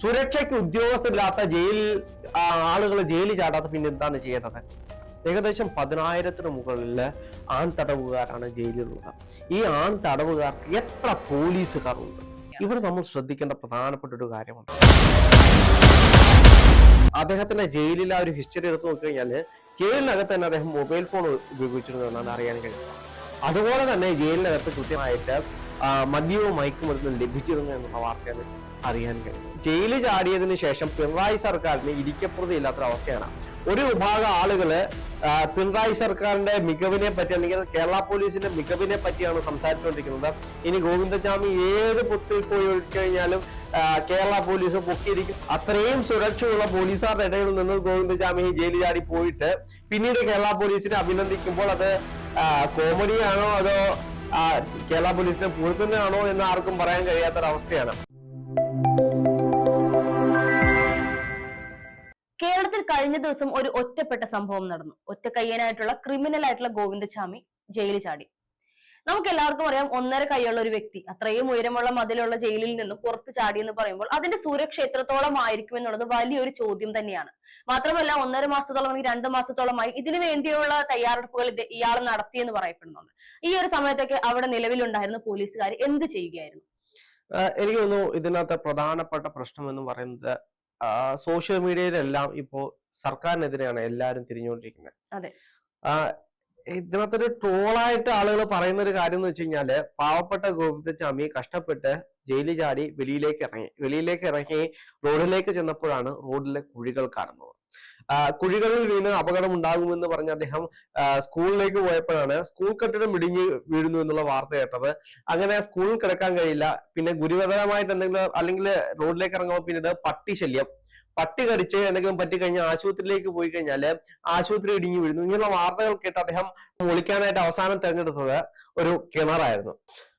സുരക്ഷയ്ക്ക് ഉദ്യോഗസ്ഥരില്ലാത്ത ജയിൽ ആളുകൾ ജയിലിൽ ചാടാത്ത പിന്നെ എന്താണ് ചെയ്യേണ്ടത്? ഏകദേശം പതിനായിരത്തിന് മുകളിൽ ആൺ തടവുകാരാണ് ജയിലിലുള്ളത്. ഈ ആൺ തടവുകാർക്ക് എത്ര പോലീസുകാർ ഉണ്ട് ഇവിടെ നമ്മൾ ശ്രദ്ധിക്കേണ്ട പ്രധാനപ്പെട്ട ഒരു കാര്യമാണ് അദ്ദേഹത്തിന്റെ ജയിലിലെ ആ ഒരു ഹിസ്റ്ററി എടുത്ത് നോക്കിക്കഴിഞ്ഞാൽ ജയിലിനകത്ത് തന്നെ അദ്ദേഹം മൊബൈൽ ഫോൺ ഉപയോഗിച്ചിരുന്നു എന്നാണ് അറിയാൻ കഴിയുന്നത്. അതുപോലെ തന്നെ ജയിലിനകത്ത് കൃത്യമായിട്ട് മദ്യവും മയക്കുമരുന്നും ലഭിച്ചിരുന്നു എന്നുള്ള വാർത്തയാണ് അറിയാൻ കഴിയും ജയിലിൽ ചാടിയതിനു ശേഷം പിണറായി സർക്കാരിന് ഇരിക്കപ്രതി ഇല്ലാത്തൊരു അവസ്ഥയാണ്. ഒരു വിഭാഗം ആളുകൾ പിണറായി സർക്കാരിന്റെ മികവിനെ പറ്റി അല്ലെങ്കിൽ കേരള പോലീസിന്റെ മികവിനെ പറ്റിയാണ് സംസാരിച്ചുകൊണ്ടിരിക്കുന്നത്. ഇനി ഗോവിന്ദസ്വാമി ഏത് പൊത്തിൽ പോയി ഒഴിക്കഴിഞ്ഞാലും കേരള പോലീസ് പൊക്കിയിരിക്കും. അത്രയും സുരക്ഷയുള്ള പോലീസുകാരുടെ ഇടയിൽ നിന്ന് ഗോവിന്ദസ്വാമി ജയിലിൽ ചാടി പോയിട്ട് പിന്നീട് കേരള പോലീസിനെ അഭിനന്ദിക്കുമ്പോൾ അത് കോമഡിയാണോ അതോ കേരള പോലീസിനെ പുറത്തുനിന്നാണോ എന്ന് ആർക്കും പറയാൻ കഴിയാത്തൊരവസ്ഥയാണ്. കഴിഞ്ഞ ദിവസം ഒരു ഒറ്റപ്പെട്ട സംഭവം നടന്നു. ഒറ്റക്കയ്യനായിട്ടുള്ള ക്രിമിനൽ ആയിട്ടുള്ള ഗോവിന്ദസ്വാമി ജയിലിൽ ചാടി. നമുക്ക് എല്ലാവർക്കും അറിയാം ഒന്നര കൈയുള്ള ഒരു വ്യക്തി അത്രയും ഉയരമുള്ള മതിലുള്ള ജയിലിൽ നിന്നും പുറത്ത് ചാടി എന്ന് പറയുമ്പോൾ അതിന്റെ സുരക്ഷ എത്രത്തോളം ആയിരിക്കും എന്നുള്ളത് വലിയൊരു ചോദ്യം തന്നെയാണ്. മാത്രമല്ല ഒന്നര മാസത്തോളം അല്ലെങ്കിൽ രണ്ട് മാസത്തോളമായി ഇതിനു വേണ്ടിയുള്ള തയ്യാറെടുപ്പുകൾ ഇയാൾ നടത്തിയെന്ന് പറയപ്പെടുന്നുണ്ട്. ഈ ഒരു സമയത്തൊക്കെ അവിടെ നിലവിലുണ്ടായിരുന്ന പോലീസുകാർ എന്ത് ചെയ്യുകയായിരുന്നു? എനിക്ക് തോന്നുന്നു ഇതിനകത്ത് പ്രധാനപ്പെട്ട പ്രശ്നം എന്ന് പറയുന്നത് സോഷ്യൽ മീഡിയയിലെല്ലാം ഇപ്പോ സർക്കാരിനെതിരെയാണ് എല്ലാവരും തിരിഞ്ഞുകൊണ്ടിരിക്കുന്നത്. ഇതിനകത്തൊരു ട്രോളായിട്ട് ആളുകൾ പറയുന്ന ഒരു കാര്യം എന്ന് വെച്ച് കഴിഞ്ഞാൽ പാവപ്പെട്ട ഗോവിന്ദസ്വാമി കഷ്ടപ്പെട്ട് ജയിലിൽ ചാടി വെളിയിലേക്ക് ഇറങ്ങി വെളിയിലേക്ക് ഇറങ്ങി റോഡിലേക്ക് ചെന്നപ്പോഴാണ് റോഡിലെ കുഴികൾ കാണുന്നത്. കുഴികളിൽ വീണ് അപകടം ഉണ്ടാകുമെന്ന് പറഞ്ഞ അദ്ദേഹം സ്കൂളിലേക്ക് പോയപ്പോഴാണ് സ്കൂൾ കെട്ടിടം ഇടിഞ്ഞ് വീഴുന്നു എന്നുള്ള വാർത്ത കേട്ടത്. അങ്ങനെ സ്കൂളിൽ കിടക്കാൻ കഴിയില്ല. പിന്നെ ഗുരുതരമായിട്ട് എന്തെങ്കിലും അല്ലെങ്കിൽ റോഡിലേക്ക് ഇറങ്ങുമ്പോൾ പിന്നീട് പട്ടി ശല്യം. പട്ടി കടിച്ച് എന്തെങ്കിലും പറ്റിക്കഴിഞ്ഞാൽ ആശുപത്രിയിലേക്ക് പോയി കഴിഞ്ഞാൽ ആശുപത്രി ഇടിഞ്ഞു വീഴുന്നു. ഇങ്ങനെയുള്ള വാർത്തകൾ കേട്ട് അദ്ദേഹം ഒളിക്കാനായിട്ട് അവസാനം തെരഞ്ഞെടുത്തത് ഒരു കിണറായിരുന്നു.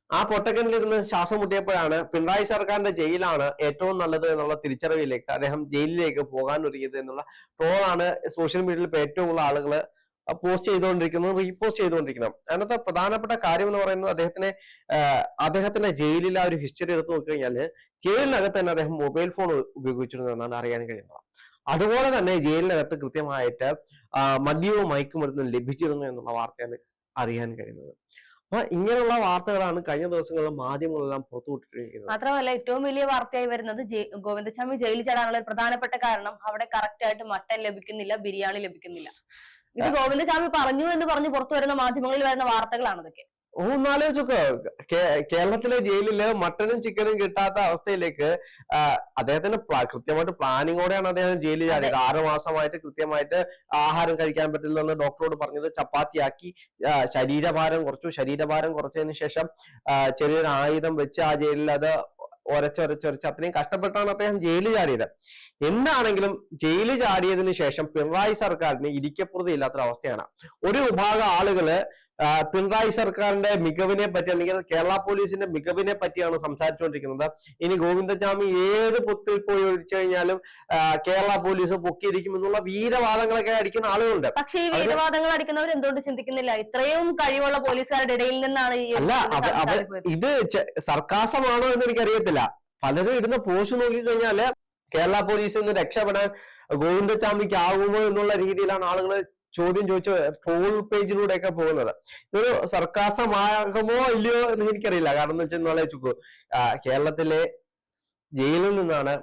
ആ പൊട്ടക്കനിലിരുന്ന് ശ്വാസം മുട്ടിയപ്പോഴാണ് പിണറായി സർക്കാരിന്റെ ജയിലാണ് ഏറ്റവും നല്ലത് എന്നുള്ള തിരിച്ചറിവിലേക്ക് അദ്ദേഹം ജയിലിലേക്ക് പോകാൻ ഒരുങ്ങിയത് എന്നുള്ള ട്രോളാണ് സോഷ്യൽ മീഡിയയിൽ ഇപ്പോൾ ഏറ്റവും കൂടുതൽ ആളുകൾ പോസ്റ്റ് ചെയ്തുകൊണ്ടിരിക്കുന്നത് റീപോസ്റ്റ് ചെയ്തുകൊണ്ടിരിക്കുന്നത്. അതിനകത്ത് പ്രധാനപ്പെട്ട കാര്യം എന്ന് പറയുന്നത് അദ്ദേഹത്തിനെ അദ്ദേഹത്തിന്റെ ജയിലിലെ ആ ഒരു ഹിസ്റ്ററി എടുത്തു നോക്കിക്കഴിഞ്ഞാൽ ജയിലിനകത്ത് തന്നെ അദ്ദേഹം മൊബൈൽ ഫോൺ ഉപയോഗിച്ചിരുന്നു എന്നാണ് അറിയാൻ കഴിയുന്നത്. അതുപോലെ തന്നെ ജയിലിനകത്ത് കൃത്യമായിട്ട് മദ്യവും മയക്കുമരുന്നും ലഭിച്ചിരുന്നു എന്നുള്ള വാർത്തയാണ് അറിയാൻ കഴിയുന്നത്. അപ്പൊ ഇങ്ങനെയുള്ള വാർത്തകളാണ് കഴിഞ്ഞ ദിവസങ്ങളിൽ മാധ്യമങ്ങളെല്ലാം പുറത്തുവിട്ടിരിക്കുന്നത് മാത്രമല്ല ഏറ്റവും വലിയ വാർത്തയായി വരുന്നത് ഗോവിന്ദസ്വാമി ജയിലിൽ ചാടാനുള്ള പ്രധാനപ്പെട്ട കാരണം അവിടെ കറക്റ്റ് ആയിട്ട് മട്ടൻ ലഭിക്കുന്നില്ല ബിരിയാണി ലഭിക്കുന്നില്ല. ഇത് ഗോവിന്ദസ്വാമി പറഞ്ഞു എന്ന് പറഞ്ഞ് പുറത്തു വരുന്ന മാധ്യമങ്ങളിൽ വരുന്ന വാർത്തകളാണ് ഇതൊക്കെ. ഓ ഒന്നാലോചിച്ചോക്ക് കേരളത്തിലെ ജയിലിൽ മട്ടനും ചിക്കനും കിട്ടാത്ത അവസ്ഥയിലേക്ക് അദ്ദേഹത്തിന്റെ കൃത്യമായിട്ട് പ്ലാനിങ്ങോടെയാണ് അദ്ദേഹം ജയിലിൽ ചാടിയത്. ആറു മാസമായിട്ട് കൃത്യമായിട്ട് ആഹാരം കഴിക്കാൻ പറ്റില്ലെന്ന് ഡോക്ടറോട് പറഞ്ഞത് ചപ്പാത്തിയാക്കി. ശരീരഭാരം കുറച്ചു. ശരീരഭാരം കുറച്ചതിന് ശേഷം ചെറിയൊരു ആയുധം വെച്ച് ആ ജയിലിൽ അത് ഒരച്ചൊരച്ചൊരച്ച് അത്രയും കഷ്ടപ്പെട്ടാണ് അദ്ദേഹം ജയിലിൽ ചാടിയത്. എന്താണെങ്കിലും ജയിലിൽ ചാടിയതിനു ശേഷം പിണറായി സർക്കാരിന് ഇരിക്കപ്പുറതില്ലാത്തൊരവസ്ഥയാണ് ഒരു വിഭാഗം ആളുകൾ പിണറായി സർക്കാരിന്റെ മികവിനെ പറ്റി അല്ലെങ്കിൽ കേരള പോലീസിന്റെ മികവിനെ പറ്റിയാണ് സംസാരിച്ചുകൊണ്ടിരിക്കുന്നത്. ഇനി ഗോവിന്ദചാമി ഏത് പൊത്തിൽ പോയി ഒഴിച്ചു കഴിഞ്ഞാലും കേരള പോലീസ് പൊക്കിയിരിക്കും എന്നുള്ള വീരവാദങ്ങളൊക്കെ അടിക്കുന്ന ആളുകളുണ്ട്. പക്ഷേ ഈ വീരവാദങ്ങൾ അടിക്കുന്നവർ എന്തുകൊണ്ട് ചിന്തിക്കുന്നില്ല? ഇത്രയും കഴിവുള്ള പോലീസുകാരുടെ ഇടയിൽ നിന്നാണ് ഈ. ഇത് സർക്കാസമാണോ എന്ന് എനിക്കറിയത്തില്ല. പലരും ഇടുന്ന പോസ്റ്റ് നോക്കിക്കഴിഞ്ഞാൽ കേരള പോലീസിൽ നിന്ന് രക്ഷപ്പെടാൻ ഗോവിന്ദചാമിക്ക് ആകുമോ എന്നുള്ള രീതിയിലാണ് ആളുകൾ ചോദ്യം ചോദിച്ച ട്രോൾ പേജിലൂടെ ഒക്കെ പോകുന്നത്. ഇതൊരു സർക്കാസമാകുമോ ഇല്ലയോ എന്ന് എനിക്കറിയില്ല. കാരണം എന്ന് വെച്ചാൽ നാളെ ചുക്കു കേരളത്തിലെ ജയിലിൽ നിന്നാണ്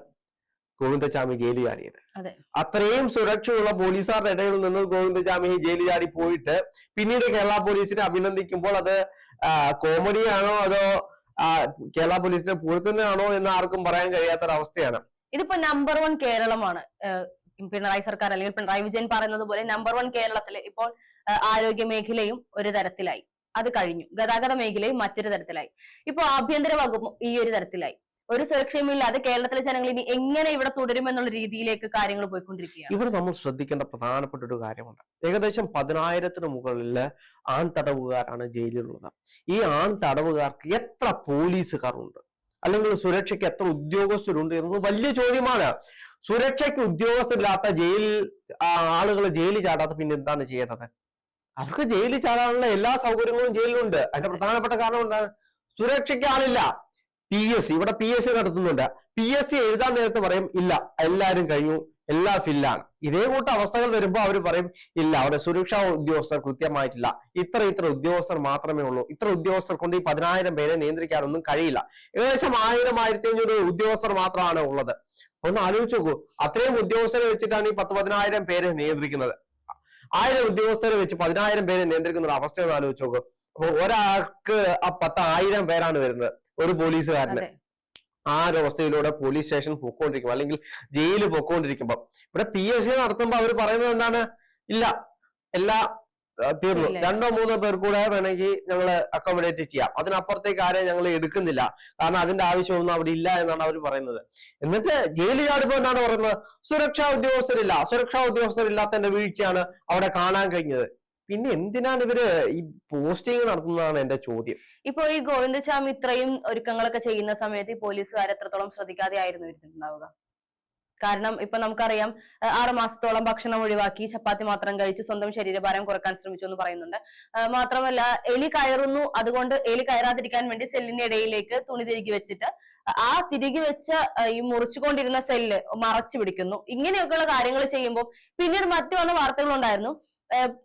ഗോവിന്ദചാമി ജയിലിൽ ചാടിയത്. അതെ. അത്രയും സുരക്ഷയുള്ള പോലീസുകാരുടെ ഇടയിൽ നിന്ന് ഗോവിന്ദചാമി ജയിലിൽ ചാടി പോയിട്ട് പിന്നീട് കേരള പോലീസിനെ അഭിനന്ദിക്കുമ്പോൾ അത് കോമഡിയാണോ അതോ കേരള പോലീസിനെ പൂഴ്ത്തുന്നതാണോ എന്ന് ആർക്കും പറയാൻ കഴിയാത്ത ഒരു കഴിയാത്തൊരവസ്ഥയാണ്. ഇതിപ്പോ നമ്പർ വൺ കേരളമാണ്. പിണറായി സർക്കാർ അല്ലെങ്കിൽ പിണറായി വിജയൻ പറയുന്നത് പോലെ നമ്പർ വൺ കേരളത്തിൽ ഇപ്പോൾ ആരോഗ്യ മേഖലയും ഒരു തരത്തിലായി. അത് കഴിഞ്ഞു. ഗതാഗത മേഖലയും മറ്റൊരു തരത്തിലായി. ഇപ്പോൾ ആഭ്യന്തര വകുപ്പും ഈ ഒരു തരത്തിലായി. ഒരു സുരക്ഷയും ഇല്ലാതെ കേരളത്തിലെ ജനങ്ങൾ ഇനി എങ്ങനെ ഇവിടെ തുടരുമെന്നുള്ള രീതിയിലേക്ക് കാര്യങ്ങൾ പോയിക്കൊണ്ടിരിക്കുകയാണ്. ഇവർ നമ്മൾ ശ്രദ്ധിക്കേണ്ട പ്രധാനപ്പെട്ട ഒരു കാര്യമുണ്ട്. ഏകദേശം പതിനായിരത്തിന് മുകളിൽ ആൺ തടവുകാരാണ് ജയിലിലുള്ളത്. ഈ ആൺ തടവുകാർക്ക് എത്ര പോലീസുകാർ ഉണ്ട് അല്ലെങ്കിൽ സുരക്ഷയ്ക്ക് എത്ര ഉദ്യോഗസ്ഥരുണ്ട് എന്നത് വലിയ ചോദ്യമാണ്. സുരക്ഷയ്ക്ക് ഉദ്യോഗസ്ഥരില്ലാത്ത ജയിൽ ആളുകൾ ജയിലിൽ ചാടാത്ത പിന്നെ എന്താണ് ചെയ്യേണ്ടത്? അവർക്ക് ജയിലിൽ ചാടാനുള്ള എല്ലാ സൗകര്യങ്ങളും ജയിലിലുണ്ട്. അതിന്റെ പ്രധാനപ്പെട്ട കാരണം എന്താണ്? സുരക്ഷയ്ക്ക് ആളില്ല. പി എസ് സി ഇവിടെ പി എസ് സി നടത്തുന്നുണ്ട്. പി എസ് സി എഴുതാൻ നേരത്തെ പറയും ഇല്ല എല്ലാരും കഴിഞ്ഞു. എല്ലാ ഫില്ലാണ് ഇതേ കൂട്ട അവസ്ഥകൾ വരുമ്പോൾ അവർ പറയും ഇല്ല അവിടെ സുരക്ഷാ ഉദ്യോഗസ്ഥർ കൃത്യമായിട്ടില്ല. ഇത്ര ഇത്ര ഉദ്യോഗസ്ഥർ മാത്രമേ ഉള്ളൂ. ഇത്ര ഉദ്യോഗസ്ഥർ കൊണ്ട് ഈ പതിനായിരം പേരെ നിയന്ത്രിക്കാനൊന്നും കഴിയില്ല. ഏകദേശം ആയിരം ആയിരത്തി അഞ്ഞൂറ് ഉദ്യോഗസ്ഥർ മാത്രമാണ് ഉള്ളത്. ഒന്ന് ആലോചിച്ച് നോക്കൂ. അത്രയും ഉദ്യോഗസ്ഥരെ വെച്ചിട്ടാണ് ഈ പത്ത് പതിനായിരം പേരെ നിയന്ത്രിക്കുന്നത്. ആയിരം ഉദ്യോഗസ്ഥരെ വെച്ച് പതിനായിരം പേരെ നിയന്ത്രിക്കുന്ന ഒരു അവസ്ഥ ഒന്ന് ആലോചിച്ച് നോക്കൂ. അപ്പൊ ഒരാൾക്ക് ആ പത്ത് ആയിരം പേരാണ് വരുന്നത്. ഒരു പോലീസുകാരന്. ആ ഒരു അവസ്ഥയിലൂടെ പോലീസ് സ്റ്റേഷൻ പൊക്കോണ്ടിരിക്കും. അല്ലെങ്കിൽ ജയിൽ പോയിക്കൊണ്ടിരിക്കുമ്പോൾ ഇവിടെ പി എസ് സി നടത്തുമ്പോൾ അവർ പറയുന്നത് എന്താണ്? ഇല്ല. എല്ലാ തീർന്നു. രണ്ടോ മൂന്നോ പേർ കൂടെ വേണമെങ്കിൽ ഞങ്ങൾ അക്കോമഡേറ്റ് ചെയ്യാം. അതിനപ്പുറത്തേക്ക് ആരെയും ഞങ്ങൾ എടുക്കുന്നില്ല. കാരണം അതിന്റെ ആവശ്യമൊന്നും അവിടെ ഇല്ല എന്നാണ് അവർ പറയുന്നത്. എന്നിട്ട് ജയിലിൽ ചാടുമ്പോ എന്താണ് പറയുന്നത്? സുരക്ഷാ ഉദ്യോഗസ്ഥരില്ല. സുരക്ഷാ ഉദ്യോഗസ്ഥരില്ലാത്തതിന്റെ വീഴ്ചയാണ് അവിടെ കാണാൻ കഴിഞ്ഞത്. പിന്നെ എന്തിനാണ് ഇവർ ഈ പോസ്റ്റിംഗ് നടത്തുന്നതാണ് എന്റെ ചോദ്യം. ഇപ്പൊ ഈ ഗോവിന്ദസ്വാമി ഇത്രയും ഒരുക്കങ്ങളൊക്കെ ചെയ്യുന്ന സമയത്ത് ഈ പോലീസുകാർ എത്രത്തോളം ശ്രദ്ധിക്കാതെ ആയിരുന്നു ഇരുന്നിട്ടുണ്ടാവുക? കാരണം ഇപ്പൊ നമുക്കറിയാം ആറ് മാസത്തോളം ഭക്ഷണം ഒഴിവാക്കി ചപ്പാത്തി മാത്രം കഴിച്ച് സ്വന്തം ശരീരഭാരം കുറയ്ക്കാൻ ശ്രമിച്ചു എന്ന് പറയുന്നുണ്ട്. മാത്രമല്ല എലി കയറുന്നു അതുകൊണ്ട് എലി കയറാതിരിക്കാൻ വേണ്ടി സെല്ലിന്റെ ഇടയിലേക്ക് തുണി തിരികെ വെച്ചിട്ട് ആ തിരികെ വെച്ച ഈ മുറിച്ചുകൊണ്ടിരുന്ന സെല്ല് മറച്ചു പിടിക്കുന്നു. ഇങ്ങനെയൊക്കെയുള്ള കാര്യങ്ങൾ ചെയ്യുമ്പോൾ പിന്നീട് മറ്റു വന്ന വാർത്തകളുണ്ടായിരുന്നു.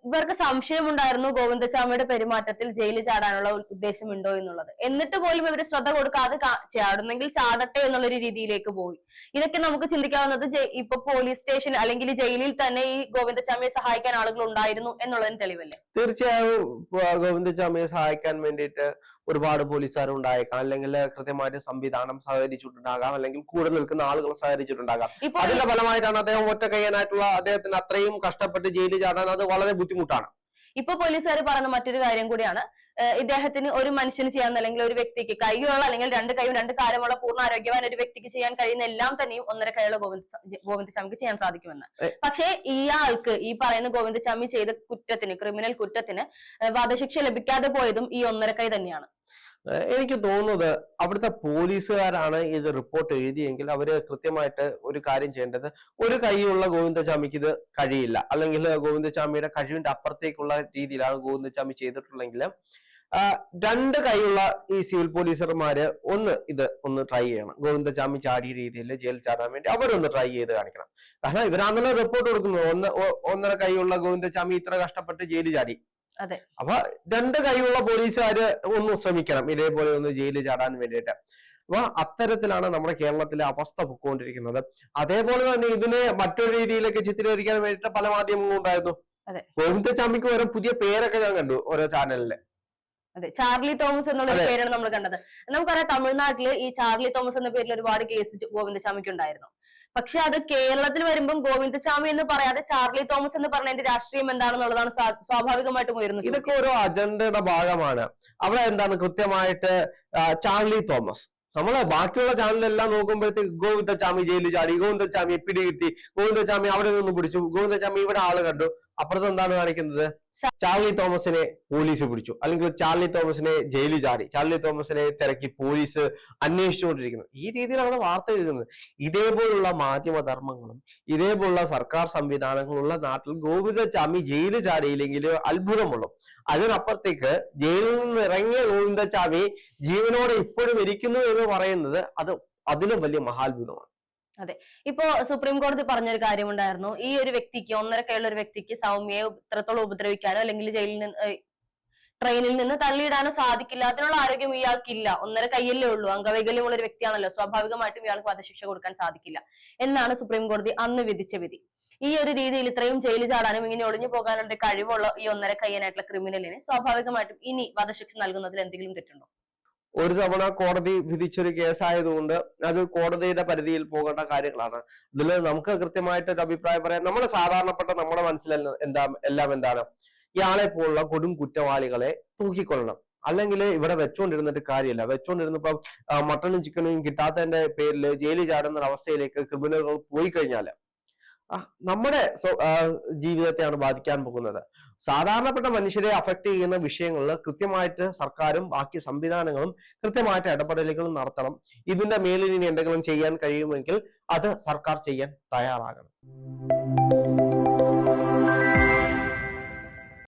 ഇവർക്ക് സംശയമുണ്ടായിരുന്നു ഗോവിന്ദസ്വാമിയുടെ പെരുമാറ്റത്തിൽ ജയിലിൽ ചാടാനുള്ള ഉദ്ദേശമുണ്ടോ എന്നുള്ളത്. എന്നിട്ട് പോലും ഇവർ ശ്രദ്ധ കൊടുക്കാതെ ചാടുന്നെങ്കിൽ ചാടട്ടെ എന്നുള്ളൊരു രീതിയിലേക്ക് പോയി. ഇതൊക്കെ നമുക്ക് ചിന്തിക്കാവുന്നത് ഇപ്പൊ പോലീസ് സ്റ്റേഷൻ അല്ലെങ്കിൽ ജയിലിൽ തന്നെ ഈ ഗോവിന്ദസ്വാമിയെ സഹായിക്കാൻ ആളുകൾ ഉണ്ടായിരുന്നു എന്നുള്ളതിന് തെളിവല്ലേ? തീർച്ചയായും ഗോവിന്ദസ്വാമിയെ സഹായിക്കാൻ വേണ്ടിയിട്ട് ഒരുപാട് പോലീസുകാരുണ്ടായേക്കാം അല്ലെങ്കിൽ കൃത്യമായിട്ട് സംവിധാനം സഹകരിച്ചിട്ടുണ്ടാകാം. അല്ലെങ്കിൽ കൂടെ നിൽക്കുന്ന ആളുകൾ സഹകരിച്ചിട്ടുണ്ടാകാം. അതിന്റെ ഫലമായിട്ടാണ് അദ്ദേഹം ഒറ്റ കയ്യാനായിട്ടുള്ള അദ്ദേഹത്തിന് അത്രയും കഷ്ടപ്പെട്ട് ജയിലിൽ ചാടാൻ അത് വളരെ ബുദ്ധിമുട്ടാണ്. ഇപ്പൊ പോലീസുകാർ പറഞ്ഞ മറ്റൊരു കാര്യം കൂടിയാണ്. ഇദ്ദേഹത്തിന് ഒരു മനുഷ്യന് ചെയ്യാവുന്ന അല്ലെങ്കിൽ ഒരു വ്യക്തിക്ക് കൈയുള്ള അല്ലെങ്കിൽ രണ്ട് കൈയും രണ്ട് കാലമുള്ള പൂർണ ആരോഗ്യവാൻ ഒരു വ്യക്തിക്ക് ചെയ്യാൻ കഴിയുന്ന എല്ലാം തന്നെയും ഒന്നര കൈയുള്ള ഗോവിന്ദ ഗോവിന്ദസ്വാമിക്ക് ചെയ്യാൻ സാധിക്കുമെന്ന്. പക്ഷേ ഇയാൾക്ക് ഈ പറയുന്ന ഗോവിന്ദസ്വാമി ചെയ്ത കുറ്റത്തിന് ക്രിമിനൽ കുറ്റത്തിന് വധശിക്ഷ ലഭിക്കാതെ പോയതും ഈ ഒന്നര കൈ തന്നെയാണ്. എനിക്ക് തോന്നുന്നത് അവിടുത്തെ പോലീസുകാരാണ് ഇത് റിപ്പോർട്ട് എഴുതിയെങ്കിൽ അവർ കൃത്യമായിട്ട് ഒരു കാര്യം ചെയ്യേണ്ടത് ഒരു കൈയുള്ള ഗോവിന്ദചാമിക്ക് ഇത് കഴിയില്ല. അല്ലെങ്കിൽ ഗോവിന്ദചാമിയുടെ കഴിവിന്റെ അപ്പുറത്തേക്കുള്ള രീതിയിലാണ് ഗോവിന്ദചാമി ചെയ്തിട്ടുള്ളെങ്കിൽ രണ്ട് കൈയുള്ള ഈ സിവിൽ പോലീസർമാര് ഒന്ന് ഇത് ഒന്ന് ട്രൈ ചെയ്യണം. ഗോവിന്ദചാമി ചാടിയ രീതിയിൽ ജയിൽ ചാടാൻ വേണ്ടി അവരൊന്ന് ട്രൈ ചെയ്ത് കാണിക്കണം. കാരണം ഇവരാണല്ലോ റിപ്പോർട്ട് കൊടുക്കുന്നത്. ഒന്ന് ഒന്നര കൈയുള്ള ഗോവിന്ദചാമി ഇത്ര കഷ്ടപ്പെട്ട് ജയിലിൽ ചാടി. അപ്പൊ രണ്ട് കൈയുള്ള പോലീസുകാര് ഒന്ന് ശ്രമിക്കണം. ഇതേപോലെ ഒന്ന് ജയിലിൽ ചാടാൻ വേണ്ടിയിട്ട്. അപ്പൊ അത്തരത്തിലാണ് നമ്മുടെ കേരളത്തിലെ അവസ്ഥ പൊക്കോണ്ടിരിക്കുന്നത്. അതേപോലെ തന്നെ ഇതിനെ മറ്റൊരു രീതിയിലേക്ക് ചിത്രീകരിക്കാൻ വേണ്ടിയിട്ട് പല മാധ്യമങ്ങളും ഉണ്ടായിരുന്നു. ഗോവിന്ദ ചാമിക്ക് ഓരോ പുതിയ പേരൊക്കെ ഞാൻ കണ്ടു ഓരോ ചാനലിൽ. അതെ. ചാർലി തോമസ് എന്നുള്ള പേരാണ് നമ്മൾ കണ്ടത്. നമുക്കറിയാം തമിഴ്നാട്ടിൽ ഈ ചാർലി തോമസ് എന്ന പേരിൽ ഒരുപാട് കേസ് ഗോവിന്ദ ഗോവിന്ദസ്വാമിക്ക് ഉണ്ടായിരുന്നു. പക്ഷെ അത് കേരളത്തിൽ വരുമ്പം ഗോവിന്ദസ്വാമി എന്ന് പറയാതെ ചാർലി തോമസ് എന്ന് പറഞ്ഞതിന്റെ രാഷ്ട്രീയം എന്താണെന്നുള്ളതാണ് സ്വാ- സ്വാഭാവികമായിട്ടും ഉയരുന്നത് ഇതൊക്കെ ഓരോ അജണ്ടയുടെ ഭാഗമാണ്. അവിടെ എന്താണ് കൃത്യമായിട്ട് ചാർലി തോമസ്. നമ്മൾ ബാക്കിയുള്ള ചാനലെല്ലാം നോക്കുമ്പോഴത്തേക്ക് ഗോവിന്ദചാമി ജയിലിൽ ചാടി ഗോവിന്ദചാമി പിടി കിട്ടി ഗോവിന്ദചാമി അവിടെ നിന്ന് പിടിച്ചു ഗോവിന്ദചാമി ഇവിടെ ആൾ കണ്ടു. അപ്പുറത്ത് എന്താണ് കാണിക്കുന്നത്? ചാർലി തോമസിനെ പോലീസ് പിടിച്ചു. അല്ലെങ്കിൽ ചാർലി തോമസിനെ ജയിലിൽ ചാടി. ചാർലി തോമസിനെ തിരക്കി പോലീസ് അന്വേഷിച്ചുകൊണ്ടിരിക്കുന്നു. ഈ രീതിയിലാണ് വാർത്ത എഴുതുന്നത്. ഇതേപോലുള്ള മാധ്യമധർമ്മങ്ങളും ഇതേപോലുള്ള സർക്കാർ സംവിധാനങ്ങളുള്ള നാട്ടിൽ ഗോവിന്ദചാമി ജയിലിൽ ചാടിയില്ലെങ്കിൽ അത്ഭുതമുള്ളൂ. അതിനപ്പുറത്തേക്ക് ജയിലിൽ നിന്ന് ഇറങ്ങിയ ഗോവിന്ദചാമി ജീവനോടെ ഇപ്പോഴും ഇരിക്കുന്നു എന്ന് പറയുന്നത് അത് അതിലും വലിയ മഹാത്ഭുതമാണ്. ഇപ്പോ സുപ്രീം കോടതി പറഞ്ഞൊരു കാര്യമുണ്ടായിരുന്നു. ഈ ഒരു വ്യക്തിക്ക് ഒന്നര കൈയുള്ള ഒരു വ്യക്തിക്ക് സൗമ്യയെ ഇത്രത്തോളം ഉപദ്രവിക്കാനോ അല്ലെങ്കിൽ ജയിലിൽ നിന്ന് ട്രെയിനിൽ നിന്ന് തള്ളിയിടാനോ സാധിക്കില്ല. അതിനുള്ള ആരോഗ്യം ഇയാൾക്കില്ല. ഒന്നര കൈയല്ലേ ഉള്ളൂ. അംഗവൈകല്യമുള്ള ഒരു വ്യക്തിയാണല്ലോ. സ്വാഭാവികമായിട്ടും ഇയാൾക്ക് വധശിക്ഷ കൊടുക്കാൻ സാധിക്കില്ല. എന്നാണ് സുപ്രീം കോടതി അന്ന് വിധിച്ച വിധി. ഈ ഒരു രീതിയിൽ ഇത്രയും ജയിലിൽ ചാടാനും ഇങ്ങനെ ഒളിഞ്ഞു പോകാനുള്ള കഴിവുള്ള ഈ ഒന്നര കയ്യനായിട്ടുള്ള ക്രിമിനലിന് സ്വാഭാവികമായിട്ടും ഇനി വധശിക്ഷ നൽകുന്നതിൽ എന്തെങ്കിലും തെറ്റുണ്ടോ? ഒരു തവണ കോടതി വിധിച്ചൊരു കേസായതുകൊണ്ട് അത് കോടതിയുടെ പരിധിയിൽ പോകേണ്ട കാര്യങ്ങളാണ്. ഇതിൽ നമുക്ക് കൃത്യമായിട്ട് ഒരു അഭിപ്രായം പറയാം. നമ്മുടെ സാധാരണപ്പെട്ട നമ്മുടെ മനസ്സിൽ എന്താ എല്ലാം എന്താണ്? ഇയാളെ പോലുള്ള കൊടും കുറ്റവാളികളെ തൂക്കിക്കൊള്ളണം അല്ലെങ്കിൽ ഇവിടെ വെച്ചുകൊണ്ടിരുന്നിട്ട് കാര്യമില്ല. വെച്ചുകൊണ്ടിരുന്നപ്പം മട്ടണും ചിക്കനും കിട്ടാത്തതിന്റെ പേരിൽ ജയിലിൽ ചാടുന്ന അവസ്ഥയിലേക്ക് ക്രിമിനലുകൾ പോയി കഴിഞ്ഞാൽ ആ, നമ്മുടെ ജീവിതത്തെയാണ് ബാധിക്കാൻ പോകുന്നത്. സാധാരണപ്പെട്ട മനുഷ്യരെ അഫക്ട് ചെയ്യുന്ന വിഷയങ്ങളിൽ കൃത്യമായിട്ട് സർക്കാരും ബാക്കി സംവിധാനങ്ങളും കൃത്യമായിട്ട് ഇടപെടലുകൾ നടത്തണം. ഇതിന്റെ മേലിൽ ഇനി എന്തെങ്കിലും ചെയ്യാൻ കഴിയുമെങ്കിൽ അത് സർക്കാർ ചെയ്യാൻ തയ്യാറാകണം.